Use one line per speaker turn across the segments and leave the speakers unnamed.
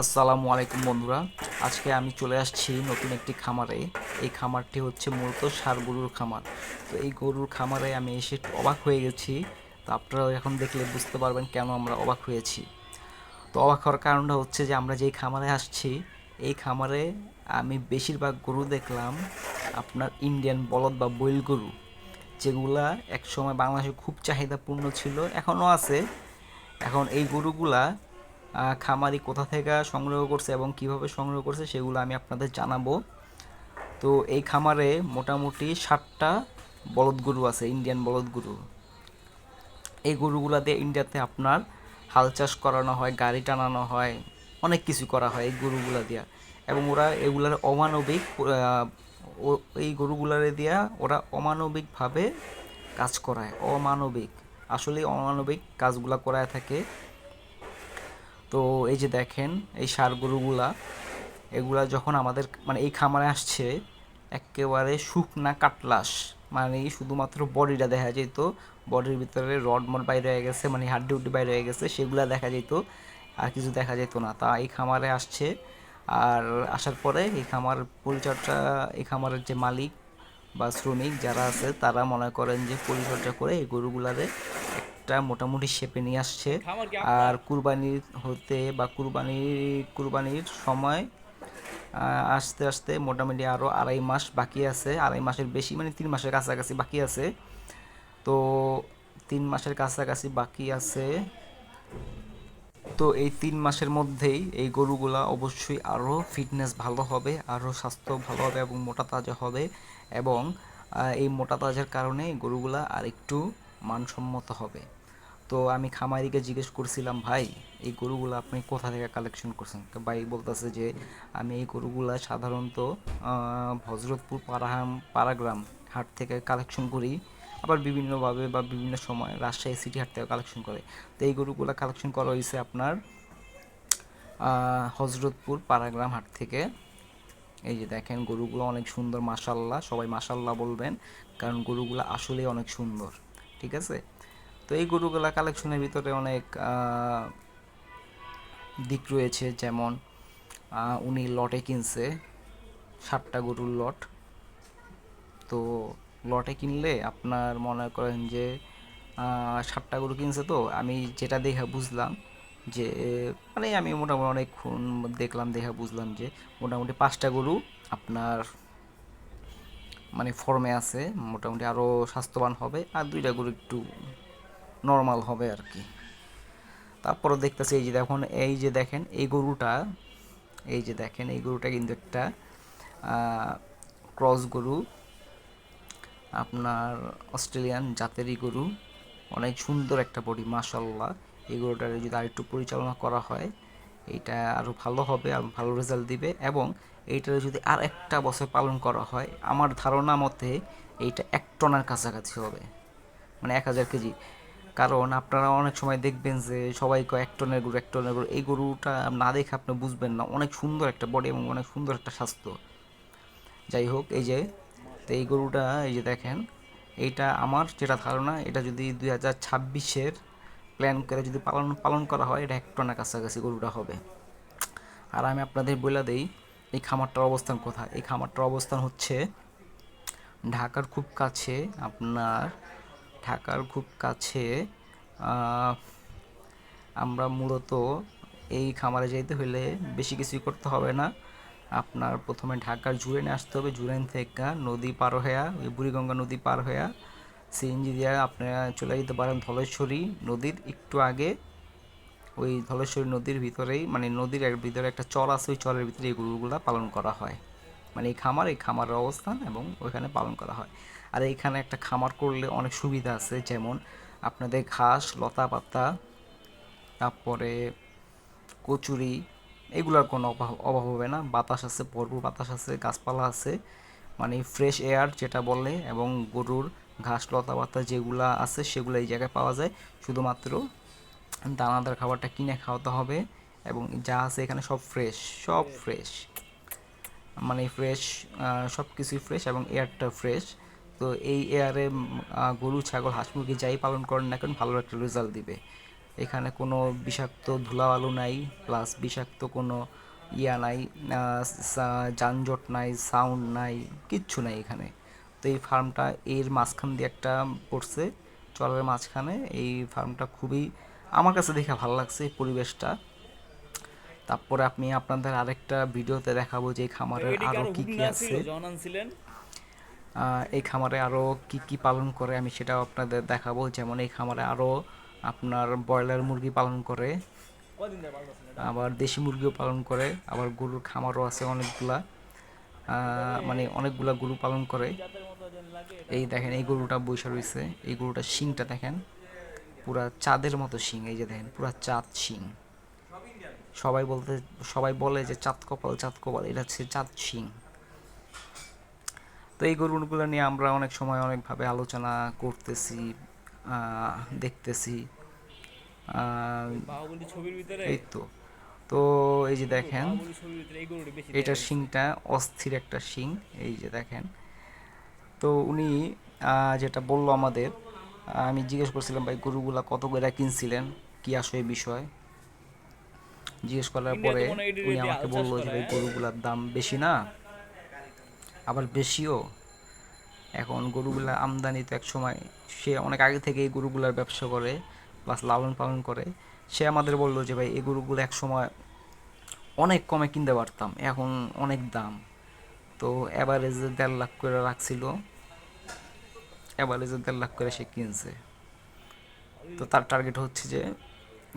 আসসালামু আলাইকুম বন্ধুরা। আজকে আমি চলে আসছি নতুন একটি খামারে। এই খামারটি হচ্ছে মূলত সার গরুর খামার। তো এই গরুর খামারে আমি এসে অবাক হয়ে গেছি। তো আপনারা এখন দেখলে বুঝতে পারবেন কেন আমরা অবাক হয়েছি। তো অবাক হওয়ার কারণটা হচ্ছে যে আমরা যেই খামারে আসছি, এই খামারে আমি বেশিরভাগ গরু দেখলাম আপনার ইন্ডিয়ান বলদ বা বইল গরু, যেগুলা একসময় বাংলাদেশে খুব চাহিদাপূর্ণ ছিল, এখনও আছে। এখন এই গরুগুলা খামারি কোথা থেকে সংগ্রহ করছে এবং কীভাবে সংগ্রহ করছে সেগুলো আমি আপনাদের জানাব। তো এই খামারে মোটামুটি ষাটটা বলদ গরু আছে ইন্ডিয়ান বলদ গরু। এই গরুগুলা দিয়ে ইন্ডিয়াতে আপনার হাল চাষ করানো হয়, গাড়ি টানানো হয়, অনেক কিছু করা হয় এই গরুগুলা দিয়া। এবং ওরা এগুলার অমানবিক এই গরুগুলারে দিয়া ওরা অমানবিকভাবে কাজ করায়, অমানবিক। আসলে অমানবিক কাজগুলা করায় থাকে। তো এই যে দেখেন, এই সার গরুগুলা, এগুলা যখন আমাদের মানে এই খামারে আসছে, একেবারে শুকনা কাটলাস মানে শুধুমাত্র বডিটা দেখা যেত, বডির ভিতরে রড মড বাইরে হয়ে গেছে মানে হাড্ডি উড্ডি বাইরে হয়ে গেছে, সেগুলা দেখা যেত, আর কিছু দেখা যেত না। তা এই খামারে আসছে, আর আসার পরে এই খামার পরিচর্যা, এই খামারের যে মালিক বা শ্রমিক যারা আছে, তারা মনে করেন যে পরিচর্যা করে এই গরুগুলারে একটা মোটামুটি শেপে নিয়ে আসছে। আর কুরবানির হতে বা কুরবানি কুরবানির সময় আস্তে আস্তে মোটামুটি আরও আড়াই মাস বাকি আছে। আড়াই মাসের বেশি মানে তিন মাসের কাছাকাছি বাকি আছে। তো তিন মাসের কাছাকাছি বাকি আছে। তো এই তিন মাসের মধ্যেই এই গরুগুলা অবশ্যই আরও ফিটনেস ভালো হবে আরও স্বাস্থ্য ভালো হবে এবং মোটা তাজা হবে। এবং এই মোটা তাজার কারণে গরুগুলা আর একটু মানসম্মত হবে। তো আমি খামারিকে জিজ্ঞেস করছিলাম, ভাই, এই গরুগুলো আপনি কোথা থেকে কালেকশন করছেন? ভাই বলতেছে যে, আমি এই গরুগুলা সাধারণত হজরতপুর পাড়াহাম, পাড়াগ্রাম হাট থেকে কালেকশন করি। আবার বিভিন্নভাবে বা বিভিন্ন সময় রাজশাহী সিটি হাট থেকে কালেকশন করে। তো এই গরুগুলা কালেকশন করা হয়েছে আপনার হজরতপুর পাড়াগ্রাম হাট থেকে। এই যে দেখেন, গরুগুলো অনেক সুন্দর মাশাল্লাহ সবাই মাশাল্লাহ বলবেন, কারণ গরুগুলো আসলেই অনেক সুন্দর। ঠিক আছে? তো এই গরুগুলা কালেকশনের ভিতরে অনেক দিক রয়েছে। যেমন উনি লটে কিনছে, সাতটা গরুর লট। তো লটে কিনলে আপনার মনে করেন যে সাতটা গরু কিনছে তো, আমি যেটা দেখে বুঝলাম যে মানে আমি মোটামুটি অনেকক্ষণ দেখলাম, দেখে বুঝলাম যে, মোটামুটি পাঁচটা গরু আপনার মানে ফর্মে আছে, মোটামুটি আরও স্বাস্থ্যবান হবে, আর দুইটা গরু একটু নর্মাল হবে আর কি তারপরে দেখতেছি এই যে দেখুন, এই যে দেখেন, এই গরুটা, এই যে দেখেন, এই গরুটা কিন্তু একটা ক্রস গরু, আপনার অস্ট্রেলিয়ান জাতেরই গরু, অনেক সুন্দর একটা বডি মাশাল্লাহ এই গরুটার যদি আরেকটু পরিচালনা করা হয়, এইটা আরও ভালো হবে, আর ভালো রেজাল্ট দিবে, এবং এইটার যদি আর একটা বছর পালন করা হয়, আমার ধারণা মতে এইটা এক টনার কাছাকাছি হবে। মানে এক হাজার কেজি। কারণ আপনারা অনেক সময় দেখবেন যে সবাই কয় এক টনের গরু, এক টনের গরু। এই গরুটা না দেখে আপনি বুঝবেন না। অনেক সুন্দর একটা বডি এবং অনেক সুন্দর একটা স্বাস্থ্য। যাই হোক, এই যে, তো এই গরুটা, এই যে দেখেন, এইটা আমার যেটা ধারণা, এটা যদি দুই হাজার ছাব্বিশের প্ল্যান করে যদি পালন পালন করা হয়, এটা এক টনের কাছাকাছি গরুটা হবে। আর আমি আপনাদের বলে দেই এই খামারটার অবস্থান কোথায়? এই খামারটার অবস্থান হচ্ছে ঢাকার খুব কাছে আপনার, ঢাকার খুব কাছে আমরা মূলত এই খামারে যেতে হলে বেশি কিছুই করতে হবে না। আপনার প্রথমে ঢাকার জুরেনে আসতে হবে, জুরেন থেকে নদী পার হইয়া, ওই বুড়িগঙ্গা নদী পার হইয়া সিএনজি দিয়ে আপনারা চলে যেতে পারেন ধলেশ্বরী নদীর একটু আগে। ওই ধলেশ্বরী নদীর ভিতরেই মানে নদীর এক- ভিতরে একটা চর আছে, ওই চরের ভিতরে এই গরুগুলো পালন করা হয়। মানে এই খামার, এই খামারের অবস্থান এবং ওইখানে পালন করা হয়। আর এইখানে একটা খামার করলে অনেক সুবিধা আছে, যেমন আপনাদের ঘাস, লতা পাতা, তারপরে কচুরি, এগুলোর কোনো অভাব অভাব হবে না। বাতাস আছে, ভরপুর বাতাস আছে, গাছপালা আছে মানে ফ্রেশ এয়ার যেটা বলে, এবং গরুর ঘাস, লতা পাতা যেগুলা আছে, সেগুলো এই জায়গায় পাওয়া যায়। শুধুমাত্র দানাদার খাবারটা কিনে খাওয়াতে হবে এবং যা আছে এখানে সব ফ্রেশ সব ফ্রেশ মানে ফ্রেশ সব কিছুই ফ্রেশ এবং এয়ারটা ফ্রেশ তো এই এয়ারে গরু ছাগল হাঁস মুরগি যাই পালন করেন না কেন ভালো একটা রেজাল্ট দিবে। এখানে কোনো বিষাক্ত ধুলাবালু নাই প্লাস বিষাক্ত কোনো ইয়া নাই যানজট নাই সাউন্ড নাই কিচ্ছু নাই এখানে। তো এই ফার্মটা এর মাঝখান দিয়ে একটা পড়ছে চরের মাঝখানে। এই ফার্মটা খুবই আমার কাছে দেখে ভালো লাগছে এই পরিবেশটা। তারপরে আপনি আপনাদের আরেকটা ভিডিওতে দেখাবো যে এই খামারের
এদিকে
আরও
আরও
কি কি আছে। এই খামারে আরও কি কি পালন করে আমি সেটাও আপনাদের দেখাবো। যেমন এই খামারে আরও আপনার ব্রয়লার মুরগি পালন করে আবার দেশি মুরগিও পালন করে আবার গরুর খামারও আছে অনেকগুলা। আহ, মানে অনেকগুলা গরু পালন করে। এই দেখেন এই গরুটা বৈশা রয়েছে এই গরুটার শিংটা দেখেন। পুরা চাঁদের মতো শিং এই যে দেখেন পুরা চাঁদ শিং। সবাই বলতে সবাই বলে যে চাঁদ কপাল চাঁদ কপাল এটা হচ্ছে চাঁদ শিং। তো এই গরুগুলো নিয়ে আমরা অনেক সময় অনেকভাবে আলোচনা করতেছি দেখতেছি। এই তো। তো এই যে দেখেন এটার শিংটা অস্থির একটা শিং এই যে দেখেন। তো উনি যেটা বলল আমাদের আমি জিজ্ঞেস করছিলাম ভাই গরুগুলা কত করে কিনছিলেন? কি আসলে বিষয়? জিজ্ঞেস করার পরে উনি আমাকে বলল যে ভাই
হ্যাঁ?
গরুগুলার দাম বেশি না আবার বেশিও। এখন গরুগুলা আমদানি তো এক সময় সে অনেক আগে থেকে এই গরুগুলার ব্যবসা করে প্লাস লালন পালন করে। সে আমাদের বলল যে ভাই এই গরুগুলো এক সময় অনেক কমে কিনতে পারতাম এখন অনেক দাম। তো অ্যাভারেজে দেড় লাখ করে রাখছিল। অ্যাভারেজে দেড় লাখ করে সে কিনছে। তো তার টার্গেট হচ্ছে যে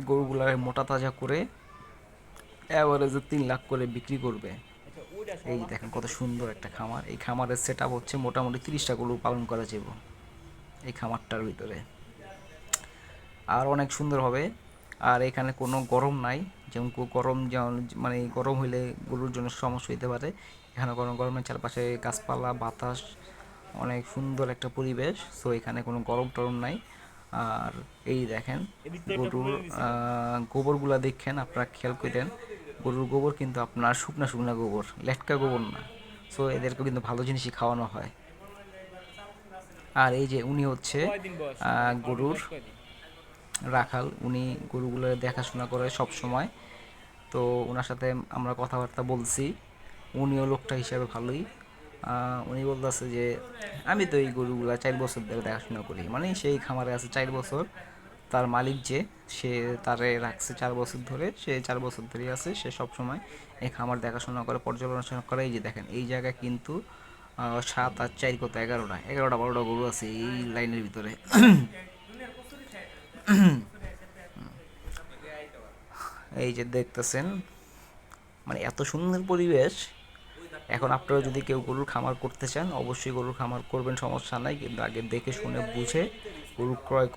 গরুগুলার মোটা তাজা করে অ্যাভারেজে তিন লাখ করে বিক্রি করবে। এই দেখেন কত সুন্দর একটা খামার। এই খামারের সেট আপ হচ্ছে মোটামুটি তিরিশটা গরু পালন করা যাব এই খামারটার ভিতরে। আর অনেক সুন্দর হবে। আর এখানে কোনো গরম নাই। যেমন গরম যেমন মানে গরম হইলে গরুর জন্য সমস্যা হতে পারে। এখানে গরম গরমের চারপাশে গাছপালা, বাতাস অনেক সুন্দর একটা পরিবেশ সো এখানে কোনো গরম টরম নাই। আর এই দেখেন গরুর গোবরগুলা দেখেন আপনারা খেয়াল করেন গরুর গোবর কিন্তু আপনার শুকনা শুকনা গোবর লেটকা গোবর না। সো এদেরকে কিন্তু ভালো জিনিসই খাওয়ানো হয়। আর এই যে উনি হচ্ছে গরুর রাখাল উনি গরুগুলো দেখাশোনা করে সব সময়। তো ওনার সাথে আমরা কথাবার্তা বলছি উনিও লোকটা হিসাবে ভালোই। উনি বলতেছে যে, আমি তো এই গরুগুলা চার বছর ধরে দেখাশোনা করি। মানে সেই খামারে আছে চার বছর। তার মালিক যে, সে তারে রাখছে চার বছর ধরে। সে চার বছর ধরে আছে। সে সব সময় এই খামার দেখাশোনা করে, পর্যালোচনা করে। এই যে দেখেন, এই জায়গায় কিন্তু সাত আর চার কত এগারোটা। এগারোটা, বারোটা গরু আছে এই লাইনের ভিতরে। এই যে দেখতেছেন মানে এত সুন্দর পরিবেশ। এখন আপনারা যদি কেউ গরুর খামার করতে চান, অবশ্যই গরুর খামার করবেন, সমস্যা নাই। কিন্তু আগে দেখে শুনে বুঝে গরু ক্রয় করে